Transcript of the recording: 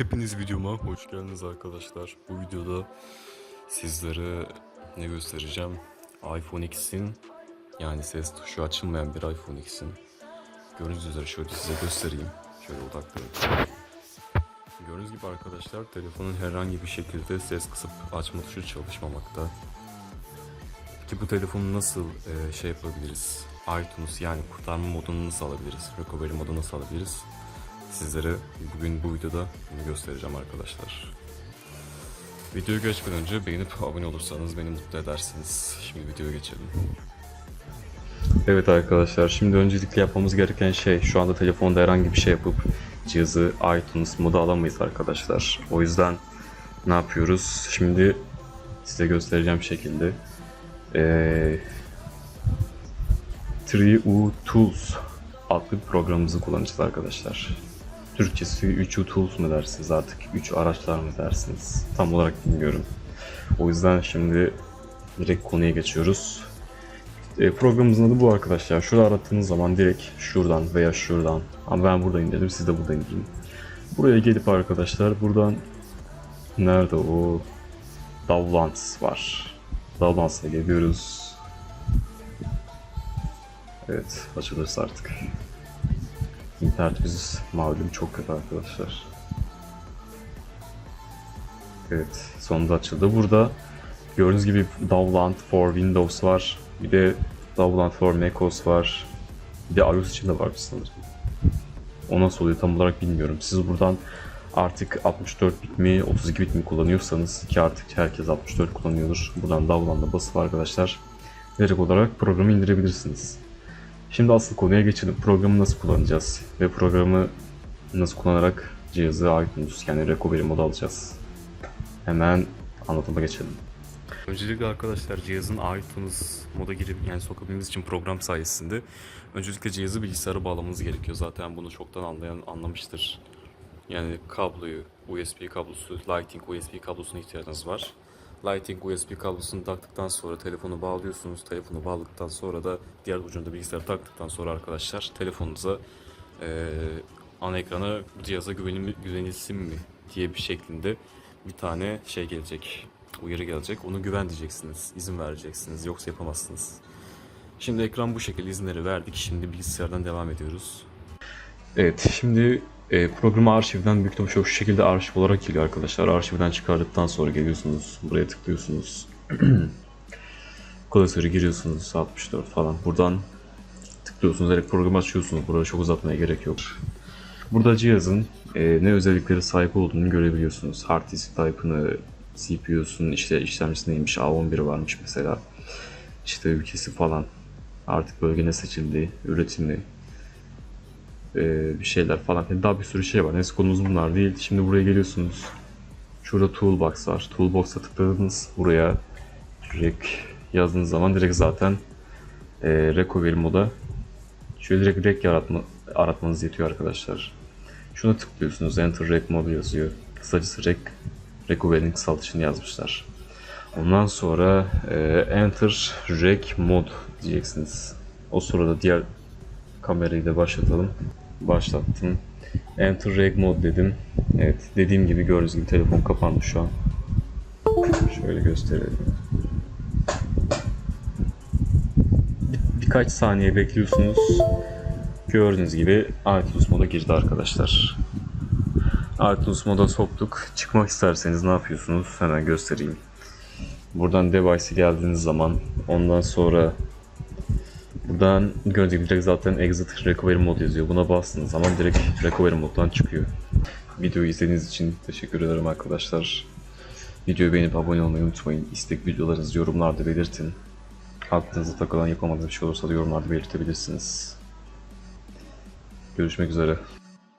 Hepiniz videoma hoş geldiniz arkadaşlar. Bu videoda sizlere ne göstereceğim? iPhone X'in yani ses tuşu açılmayan bir iPhone X'in Gördüğünüz üzere şöyle size göstereyim. Şöyle odaklayın. Gördüğünüz gibi arkadaşlar telefonun herhangi bir şekilde ses kısıp açma tuşu çalışmamakta. Ki bu telefonu nasıl e, şey yapabiliriz? iTunes yani kurtarma modunu nasıl alabiliriz? Recovery modu nasıl alabiliriz? Sizlere bugün bu videoda bunu göstereceğim arkadaşlar. Videoyu geçmeden önce beğenip abone olursanız beni mutlu edersiniz. Şimdi videoya geçelim. Evet arkadaşlar şimdi öncelikle yapmamız gereken şey şu anda telefonda herhangi bir şey yapıp cihazı iTunes modu alamayız arkadaşlar. O yüzden ne yapıyoruz? Şimdi size göstereceğim şekilde ee, 3U Tools adlı programımızı kullanacağız arkadaşlar. Türkçesi 3U Tools mu dersiniz artık 3 araçlar mı dersiniz tam olarak bilmiyorum. O yüzden şimdi direkt konuya geçiyoruz. E, programımızın adı bu arkadaşlar. Şurada arattığınız zaman direkt şuradan veya şuradan ama ben buradayım dedim siz de buradayım deyin. Buraya gelip arkadaşlar buradan nerede o Davlans var. Davlans'a geliyoruz. Evet açılırsa artık. İnternetimiz malum çok kötü arkadaşlar. Evet sonunda açıldı. Burada gördüğünüz gibi Dovland for Windows var. Bir de Dovland for macOS var. Bir de iOS için de var sanırım. O nasıl oluyor tam olarak bilmiyorum. Siz buradan artık 64 bit mi 32 bit mi kullanıyorsanız ki artık herkes 64 kullanıyordur. Buradan Dovland'a basıp arkadaşlar direkt olarak programı indirebilirsiniz. Şimdi asıl konuya geçelim. Programı nasıl kullanacağız ve programı nasıl kullanarak cihazı iTunes yani recovery modu alacağız. Hemen anlatıma geçelim. Öncelikle arkadaşlar cihazın iTunes moda girip yani sokabilmemiz için program sayesinde öncelikle cihazı bilgisayara bağlamamız gerekiyor. Zaten bunu çoktan anlayan anlamıştır. Yani kabloyu, USB kablosu, Lightning USB kablosuna ihtiyacınız var. Lightning USB kablosunu taktıktan sonra telefonu bağlıyorsunuz. Telefonu bağladıktan sonra da diğer ucunda bilgisayarı taktıktan sonra arkadaşlar telefonunuza eee ana ekrana bu cihaza güvenim, güvenilsin mi diye bir şeklinde bir tane şey gelecek. Uyarı gelecek. Onu güven diyeceksiniz. izin vereceksiniz. Yoksa yapamazsınız. Şimdi ekran bu şekilde izinleri verdik. Şimdi bilgisayardan devam ediyoruz. Evet şimdi e, programı arşivden büyük ihtimalle şu şekilde arşiv olarak geliyor arkadaşlar. Arşivden çıkardıktan sonra geliyorsunuz. Buraya tıklıyorsunuz. Klasörü giriyorsunuz 64 falan. Buradan tıklıyorsunuz. Direkt programı açıyorsunuz. Burada çok uzatmaya gerek yok. Burada cihazın e, ne özellikleri sahip olduğunu görebiliyorsunuz. Hard disk type'ını, CPU'sunun işte işlemcisi neymiş, A11 varmış mesela. İşte ülkesi falan. Artık bölge ne seçildi, üretimi, bir şeyler falan. Yani daha bir sürü şey var. Neyse konumuz bunlar değil. Şimdi buraya geliyorsunuz. Şurada Toolbox var. Toolbox'a tıkladınız. Buraya direkt yazdığınız zaman direkt zaten e, recovery moda şöyle direkt rec yaratma, aratmanız yetiyor arkadaşlar. Şuna tıklıyorsunuz. Enter rec mod yazıyor. Kısacası rec recovery'nin kısaltışını yazmışlar. Ondan sonra e, enter rec mod diyeceksiniz. O sırada diğer kamerayı da başlatalım. Başlattım. Enter rec mod dedim. Evet dediğim gibi gördüğünüz gibi telefon kapandı şu an. Şöyle gösterelim. Bir- birkaç saniye bekliyorsunuz. Gördüğünüz gibi iTunes moda girdi arkadaşlar. iTunes moda soktuk. Çıkmak isterseniz ne yapıyorsunuz? Hemen göstereyim. Buradan device'e geldiğiniz zaman ondan sonra buradan gördüğünüz gibi zaten exit recovery mod yazıyor. Buna bastığınız zaman direkt recovery moddan çıkıyor. Videoyu izlediğiniz için teşekkür ederim arkadaşlar. Videoyu beğenip abone olmayı unutmayın. İstek videolarınızı yorumlarda belirtin. Aklınıza takılan yapamadığınız bir şey olursa da yorumlarda belirtebilirsiniz. Görüşmek üzere.